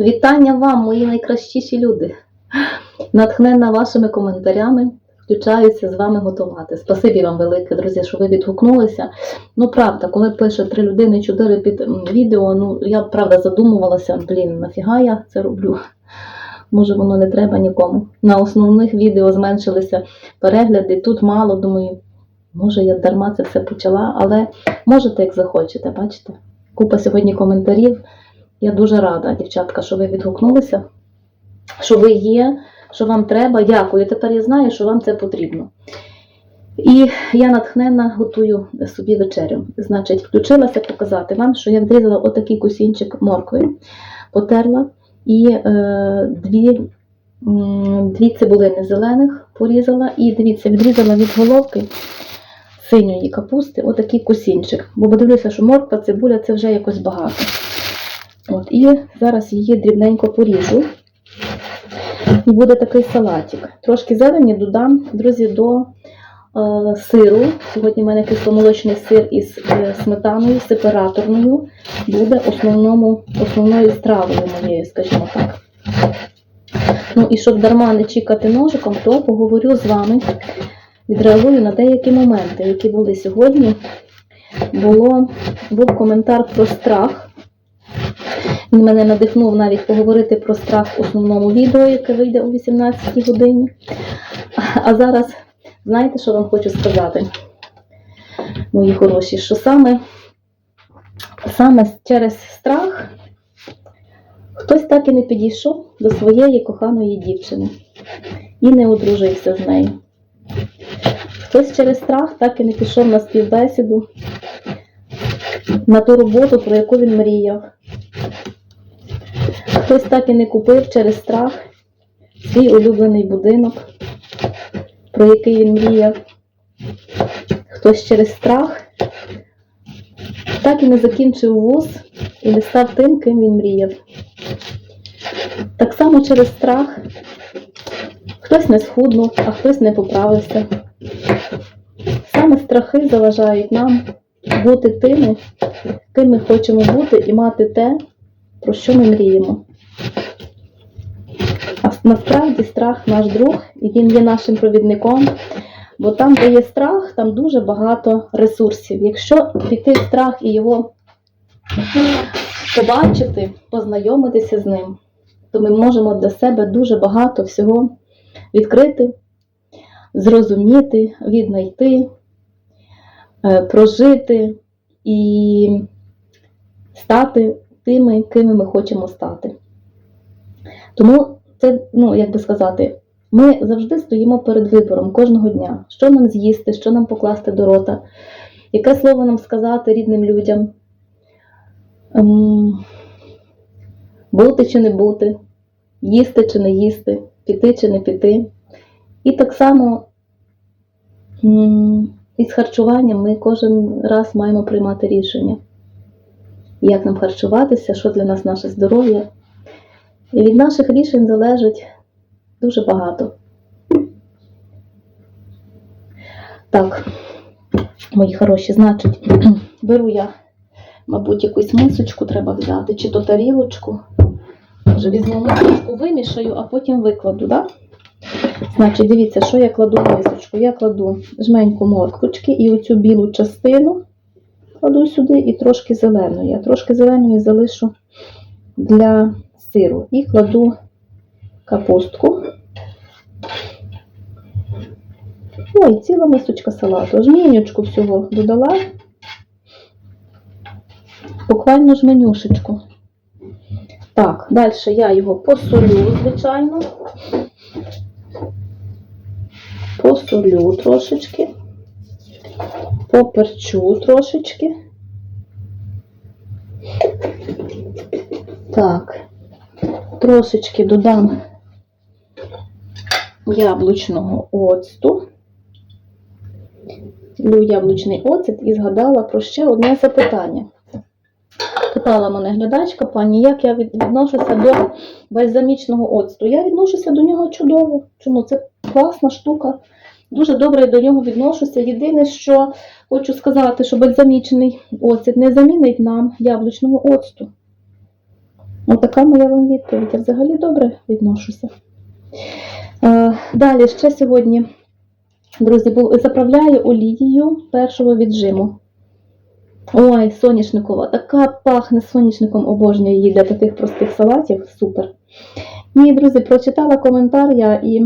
Вітання вам, мої найкращіші люди. Натхненна вашими коментарями. Включаюся з вами готувати. Спасибі вам велике, друзі, що ви відгукнулися. Ну, правда, коли пише три людини, чотири під відео, ну я правда задумувалася, блін, нафіга я це роблю. Може, воно не треба нікому. На основних відео зменшилися перегляди. Тут мало, думаю, може я дарма це все почала, але можете, як захочете, бачите? Купа сьогодні коментарів. Я дуже рада, дівчатка, що ви відгукнулися, що ви є, що вам треба. Дякую. Тепер я знаю, що вам це потрібно. І я натхненно готую собі вечерю. Значить, включилася показати вам, що я відрізала отакий кусінчик моркви, потерла і е, дві, дві цибулини зелених порізала. І дивіться, відрізала від головки синьої капусти отакий кусінчик. Бо подивлюся, що морква, цибуля це вже якось багато. От, і зараз її дрібненько поріжу. І буде такий салатик. Трошки зелені додам, друзі, до е, сиру. Сьогодні в мене кисломолочний сир із е, сметаною, сепараторною. Буде основному, основною стравою моєю, скажімо так. Ну і щоб дарма не чекати ножиком, то поговорю з вами, відреагую на деякі моменти, які були сьогодні. Було, був коментар про страх. Він мене надихнув навіть поговорити про страх в основному відео, яке вийде о 18 годині. А зараз, знаєте, що вам хочу сказати, мої хороші, що саме, саме через страх хтось так і не підійшов до своєї коханої дівчини і не одружився з нею. Хтось через страх так і не пішов на співбесіду, на ту роботу, про яку він мріяв. Хтось так і не купив через страх свій улюблений будинок, про який він мріяв. Хтось через страх так і не закінчив вуз і не став тим, ким він мріяв. Так само через страх хтось не схуднув, а хтось не поправився. Саме страхи заважають нам бути тими, ким ми хочемо бути, і мати те, про що ми мріємо. Насправді страх наш друг, і він є нашим провідником, бо там, де є страх, там дуже багато ресурсів. Якщо піти в страх і його побачити, познайомитися з ним, то ми можемо для себе дуже багато всього відкрити, зрозуміти, віднайти, е, прожити і стати тими, кими ми хочемо стати. Тому це, ну, як би сказати, ми завжди стоїмо перед вибором кожного дня, що нам з'їсти, що нам покласти до рота, яке слово нам сказати рідним людям, ем, бути чи не бути, їсти чи не їсти, піти чи не піти. І так само м, із харчуванням ми кожен раз маємо приймати рішення як нам харчуватися, що для нас наше здоров'я. І від наших рішень залежить дуже багато. Так, мої хороші, значить, беру я, мабуть, якусь мисочку треба взяти, чи то тарілочку. Може, візьму мисочку, вимішаю, а потім викладу, так? Значить, дивіться, що я кладу в мисочку. Я кладу жменьку морквочки і оцю білу частину кладу сюди і трошки зеленої. Я трошки зеленої залишу для сиру. І кладу капустку. Ой, ціла мисочка салату. Жменючку всього додала. Буквально жменюшечку. Так, далі я його посолю, звичайно. Посолю трошечки поперчу трошечки. Так, трошечки додам яблучного оцту. Лю яблучний оцет і згадала про ще одне запитання. Питала мене глядачка, пані, як я відношуся до бальзамічного оцту. Я відношуся до нього чудово. Чому? Це класна штука. Дуже добре до нього відношуся. Єдине, що хочу сказати, що бальзамічний оцет не замінить нам яблучного оцту. Отака моя вам відповідь. Я взагалі добре відношуся. Е, Далі ще сьогодні, друзі, заправляю олією першого віджиму. Ой, соняшникова, така пахне соняшником, обожнюю її для таких простих салатів. Супер. Ні, друзі, прочитала коментар я і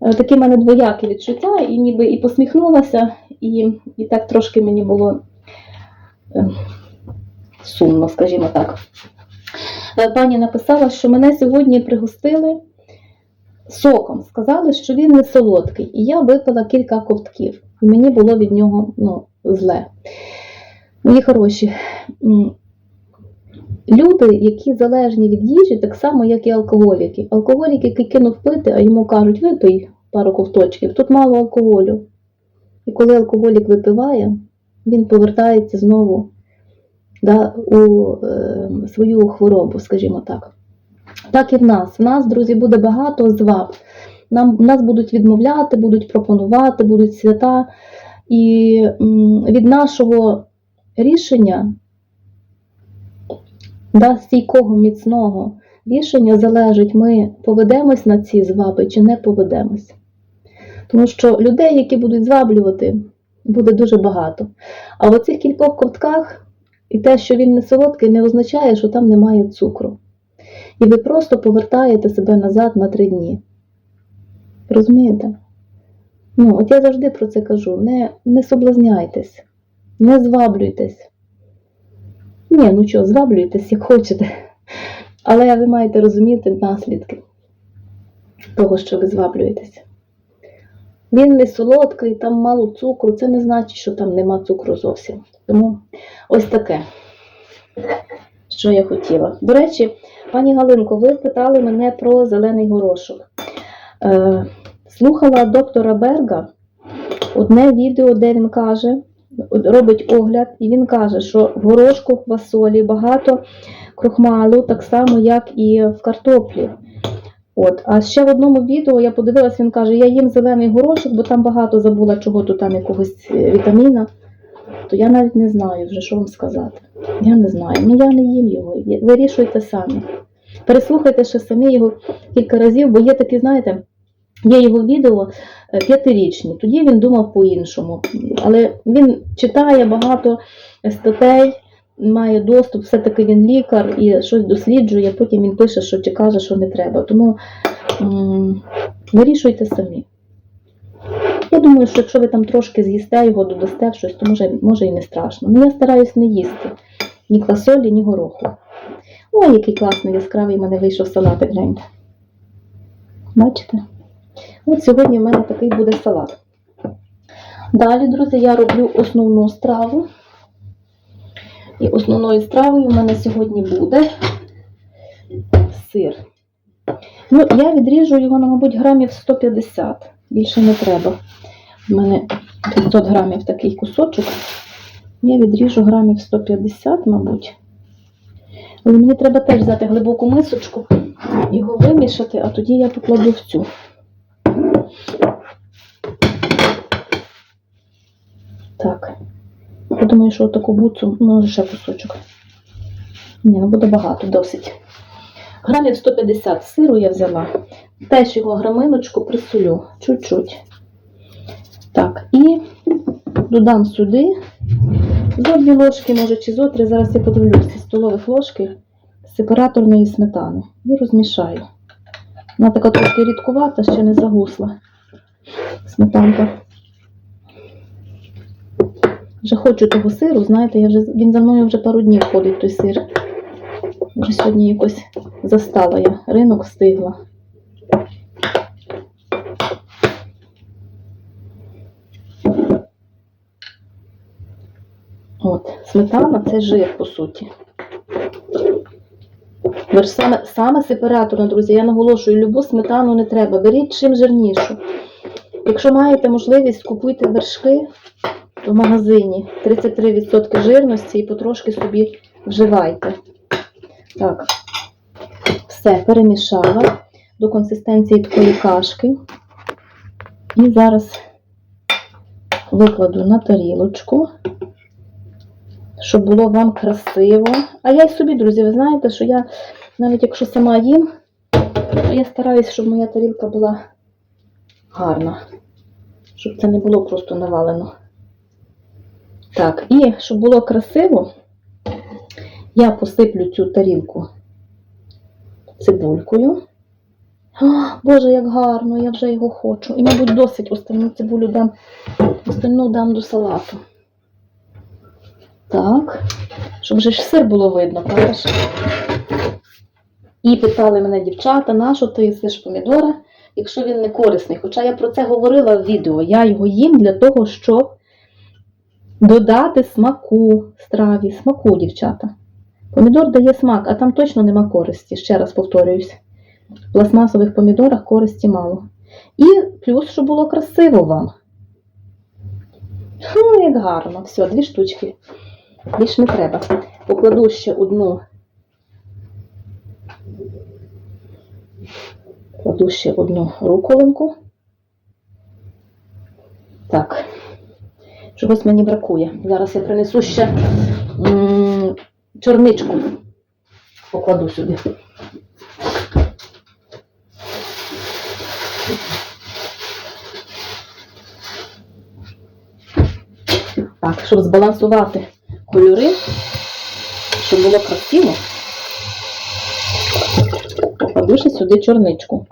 е, такі в мене двоякі відчуття, і ніби і посміхнулася, і, і так трошки мені було е, сумно, скажімо так. Е, Пані написала, що мене сьогодні пригостили соком. Сказали, що він не солодкий. І я випила кілька ковтків, і мені було від нього ну, зле. Мої хороші, люди, які залежні від їжі, так само, як і алкоголіки. Алкоголік, який кинув пити, а йому кажуть, випий пару ковточків, тут мало алкоголю. І коли алкоголік випиває, він повертається знову да, у е, свою хворобу, скажімо так. Так і в нас. В нас, друзі, буде багато зваб. Нам, нас будуть відмовляти, будуть пропонувати, будуть свята. І від нашого рішення, да, стійкого, міцного рішення залежить, ми поведемось на ці зваби чи не поведемось. Тому що людей, які будуть зваблювати, буде дуже багато. А в оцих кількох ковтках і те, що він не солодкий, не означає, що там немає цукру. І ви просто повертаєте себе назад на три дні. Розумієте? Ну, от я завжди про це кажу: не, не соблазняйтесь, не зваблюйтесь. Ні, ну що, зваблюйтесь, як хочете. Але ви маєте розуміти наслідки того, що ви зваблюєтесь. Він не солодкий, там мало цукру, це не значить, що там нема цукру зовсім. Тому ось таке, що я хотіла. До речі, пані Галинко, ви питали мене про зелений горошок. Е, слухала доктора Берга одне відео, де він каже, робить огляд, і він каже, що в горошку, в фасолі багато крохмалу, так само, як і в картоплі. От. А ще в одному відео я подивилась, він каже, я їм зелений горошок, бо там багато забула чого то там якогось е, вітаміна. То я навіть не знаю вже, що вам сказати. Я не знаю. Ну я не їм його. Вирішуйте самі. Переслухайте ще самі його кілька разів, бо є такі, знаєте, є його відео е, п'ятирічні. Тоді він думав по-іншому. Але він читає багато статей, має доступ, все-таки він лікар і щось досліджує, потім він пише, що чи каже, що не треба. Тому вирішуйте самі. Я думаю, що якщо ви там трошки з'їсте його, додасте щось, то може, може і не страшно. Ну я стараюсь не їсти ні квасолі, ні гороху. Ой, який класний яскравий в мене вийшов салатик, гляньте. Бачите? От сьогодні в мене такий буде салат. Далі, друзі, я роблю основну страву. І основною стравою в мене сьогодні буде сир. Ну, я відріжу його, ну, мабуть, грамів 150. Більше не треба. У мене 500 грамів такий кусочок. Я відріжу грамів 150, мабуть. Але мені треба теж взяти глибоку мисочку, його вимішати, а тоді я покладу в цю. Так. Я думаю, що таку буцу, може ще кусочок. Ні, ну буде багато, досить. Грамів 150 сиру я взяла. Теж його граминочку присолю. Чуть-чуть. Так, і додам сюди зо дві ложки, може, чи зо три, зараз я подивлюся, столових ложки сепараторної сметани. І розмішаю. Вона така трошки рідкувата, ще не загусла. Сметанка. Вже хочу того сиру, знаєте, я вже, він за мною вже пару днів ходить той сир. Вже сьогодні якось застала я, ринок встигла. От, сметана це жир, по суті. Саме, саме сепараторно, друзі, я наголошую, любу сметану не треба. Беріть чим жирнішу. Якщо маєте можливість, купуйте вершки в магазині 33% жирності і потрошки собі вживайте. Так, все, перемішала до консистенції такої кашки. І зараз викладу на тарілочку, щоб було вам красиво. А я й собі, друзі, ви знаєте, що я навіть якщо сама їм, то я стараюсь, щоб моя тарілка була гарна. Щоб це не було просто навалено. Так, і щоб було красиво, я посиплю цю тарілку цибулькою. О, Боже, як гарно, я вже його хочу. І, мабуть, досить остальну цибулю дам, остальну дам до салату. Так, щоб вже ж сир було видно, правда? І питали мене дівчата, на що ти їсиш помідора, якщо він не корисний. Хоча я про це говорила в відео. Я його їм для того, щоб додати смаку страві, смаку, дівчата. Помідор дає смак, а там точно нема користі, ще раз повторююсь. В пластмасових помідорах користі мало. І плюс, щоб було красиво вам. Ну, як гарно. Все, дві штучки. Більш не треба. Покладу ще одну. Кладу ще одну руколинку. Так. Чогось мені бракує. Зараз я принесу ще чорничку. Покладу сюди. Так, щоб збалансувати кольори, щоб було красиво, покладу ще сюди чорничку.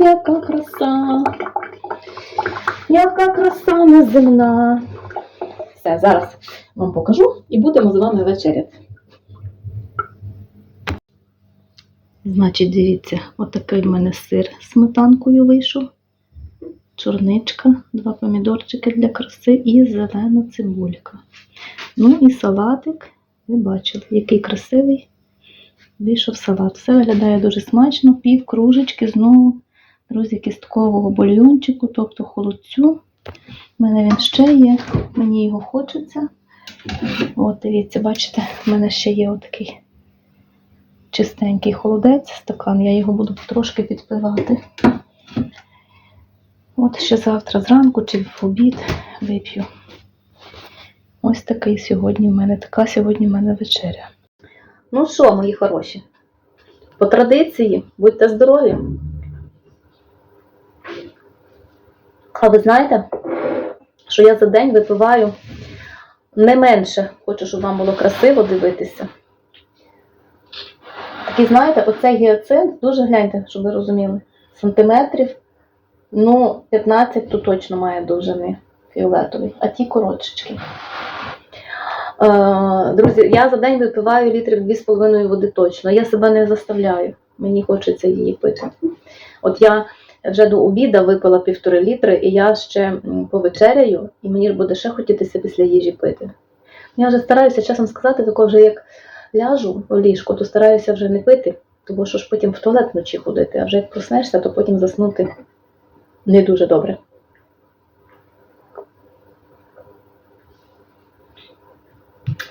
Яка краса! Яка краса неземна! Все, зараз вам покажу і будемо з вами вечеряти. Значить, дивіться, отакий в мене сир з сметанкою вийшов. Чорничка, два помідорчики для краси і зелена цибулька. Ну і салатик. Ви бачили, який красивий вийшов салат. Все виглядає дуже смачно, пів кружечки знову, друзі, кісткового бульйончику, тобто холодцю. У мене він ще є, мені його хочеться. От, дивіться, бачите, в мене ще є отакий чистенький холодець, стакан, я його буду трошки підпивати. От ще завтра зранку чи в обід вип'ю. Ось такий сьогодні в мене, така сьогодні в мене вечеря. Ну що, мої хороші, по традиції, будьте здорові. А ви знаєте, що я за день випиваю не менше, хочу, щоб вам було красиво дивитися. Такий, знаєте, оцей гіацинт, дуже гляньте, щоб ви розуміли, сантиметрів, ну, 15 то точно має довжини фіолетовий, а ті коротшечки. Е, Друзі, я за день випиваю літрів 2,5 води точно. Я себе не заставляю. Мені хочеться її пити. От я вже до обіда випила півтори літри, і я ще повечеряю, і мені буде ще хотітися після їжі пити. Я вже стараюся, чесно сказати, тако вже як ляжу у ліжко, то стараюся вже не пити, тому що ж потім в туалет вночі ходити, а вже як проснешся, то потім заснути не дуже добре.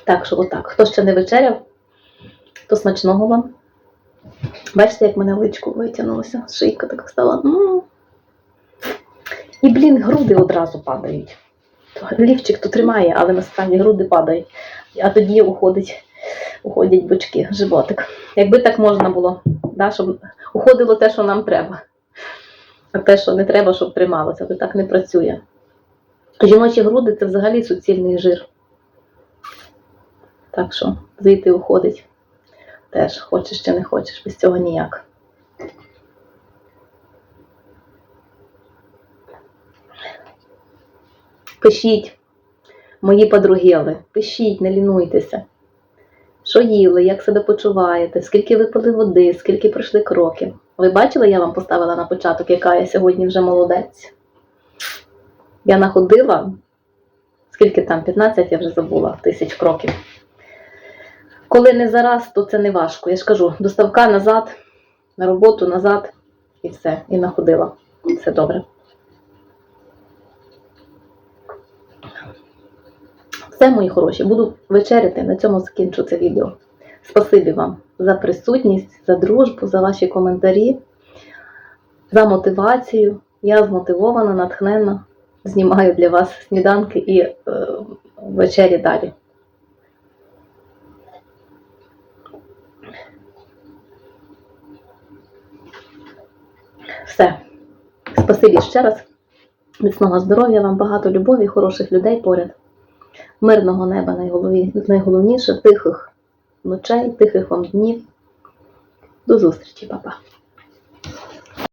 Так що отак. Хто ще не вечеряв, то смачного вам. Бачите, як мене личко витягнулося, шийка така стала. І, блін, груди одразу падають. Лівчик то тримає, але насправді груди падають. А тоді уходить, уходять бочки, животик. Якби так можна було, да, щоб уходило те, що нам треба. А те, що не треба, щоб трималося, то так не працює. Жіночі груди це взагалі суцільний жир. Так що звідти уходить. Теж хочеш чи не хочеш, без цього ніяк. Пишіть, мої подругели, пишіть, не лінуйтеся. Що їли, як себе почуваєте, скільки ви пили води, скільки пройшли кроків. Ви бачили, я вам поставила на початок, яка я сьогодні вже молодець. Я находила, скільки там, 15 я вже забула, тисяч кроків. Коли не зараз, то це не важко. Я ж кажу, доставка назад, на роботу назад і все. І находила. Все добре. Все, мої хороші, буду вечеряти. На цьому закінчу це відео. Спасибі вам за присутність, за дружбу, за ваші коментарі, за мотивацію. Я змотивована, натхненна. знімаю для вас сніданки і е, вечері далі. Все. Спасибі ще раз. Міцного здоров'я вам, багато любові, хороших людей поряд. Мирного неба найголовніше, тихих ночей, тихих вам днів. До зустрічі, папа.